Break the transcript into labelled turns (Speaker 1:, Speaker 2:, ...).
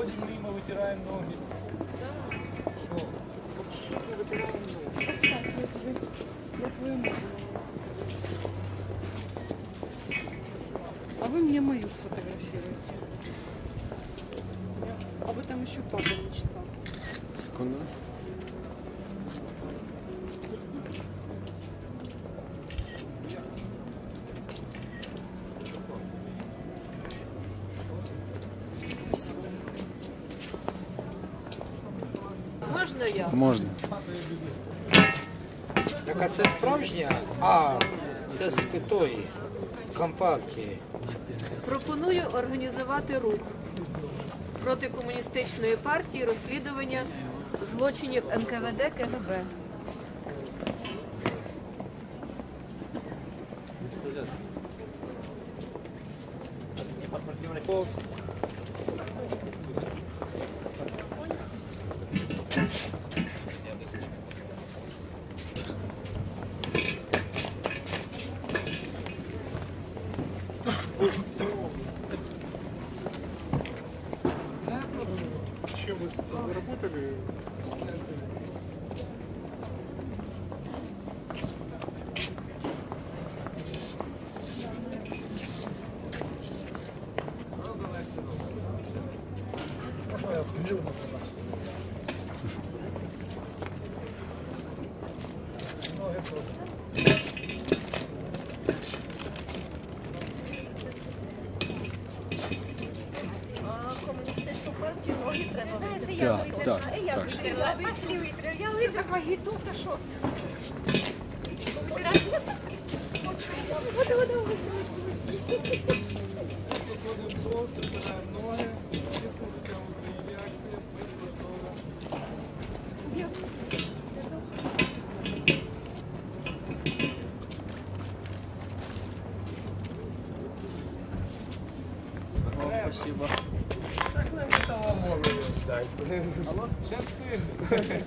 Speaker 1: проходим мимо, вытираем ноги. Что?
Speaker 2: А вы мне мою сфотографируете. А вы там еще папа не читал.
Speaker 3: Секунду.
Speaker 4: Можна я?
Speaker 3: Можна.
Speaker 5: Так а це справжня? А, це з тої компактії.
Speaker 4: Пропоную організувати рух проти комуністичної партії розслідування злочинів НКВД КГБ.
Speaker 6: Чем вы заработали?
Speaker 7: комуністичну
Speaker 3: Так, так, так.
Speaker 7: Це така гідуха, що...
Speaker 1: Выходим просто, вытираем Спасибо. Так нам этого можно сдать. Сейчас ты.